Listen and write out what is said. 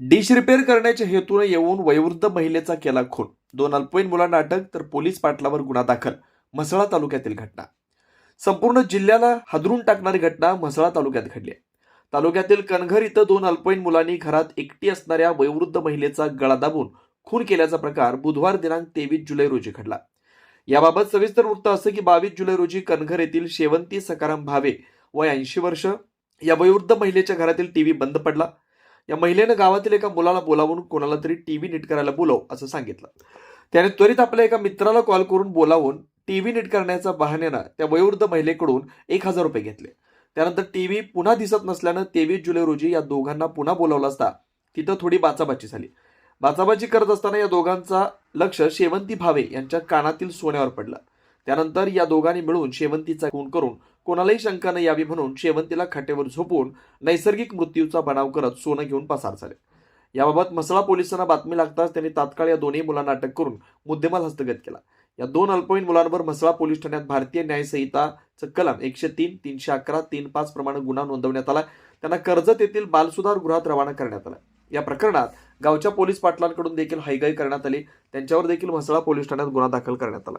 Dish repair करण्याच्या हेतूने येऊन वयोवृद्ध महिलेचा केला खून. दोन अल्पवयीन मुलांना अटक तर पोलीस पाटलावर गुन्हा दाखल. म्हसळा तालुक्यातील घटना. संपूर्ण जिल्ह्याला हादरून टाकणारी घटना म्हसळा तालुक्यात घडली आहे. तालुक्यातील कणघर इथं दोन अल्पवयीन मुलांनी घरात एकटी असणाऱ्या वयोवृद्ध महिलेचा गळा दाबून खून केल्याचा प्रकार बुधवार दिनांक तेवीस जुलै रोजी घडला. याबाबत सविस्तर वृत्त असं की बावीस जुलै रोजी कणघर येथील शेवंती सकाराम भावे व ऐंशी वर्ष या वयोवृद्ध महिलेच्या घरातील टीव्ही बंद पडला. या महिलेनं गावातील एका मुलाला बोलावून कोणाला तरी टीव्ही नीट करायला बोलव असं सांगितलं. त्याने त्वरित आपल्या एका मित्राला कॉल करून बोलावून टीव्ही नीट करण्याच्या बहाण्यानं त्या वयोवृद्ध महिलेकडून एक हजार रुपये घेतले. त्यानंतर टीव्ही पुन्हा दिसत नसल्यानं तेवीस जुलै रोजी या दोघांना पुन्हा बोलावलं असता तिथं थोडी बाचाबाची झाली. बाचाबाची करत असताना या दोघांचा लक्ष शेवंती भावे यांच्या कानातील सोन्यावर पडलं. त्यानंतर या दोघांनी मिळून शेवंतीचा खून करून कोणालाही शंका न यावी म्हणून शेवंतीला खाटेवर झोपून नैसर्गिक मृत्यूचा बनाव करत सोनं घेऊन पसार झाले. याबाबत मसळा पोलिसांना बातमी लागताच त्यांनी तात्काळ या दोन्ही मुलांना अटक करून मुद्देमाल हस्तगत केला. या दोन अल्पवयीन मुलांवर म्हसळा पोलीस ठाण्यात भारतीय न्यायसंहिताचं कलम एकशे तीन तीनशे अकरा तीन पाच प्रमाणे गुन्हा नोंदवण्यात आला. त्यांना कर्जत येथील बालसुधार गृहात रवाना करण्यात आला. या प्रकरणात गावच्या पोलीस पाटलांकडून देखील हायगाई करण्यात आली. त्यांच्यावर देखील म्हसळा पोलीस ठाण्यात गुन्हा दाखल करण्यात आला.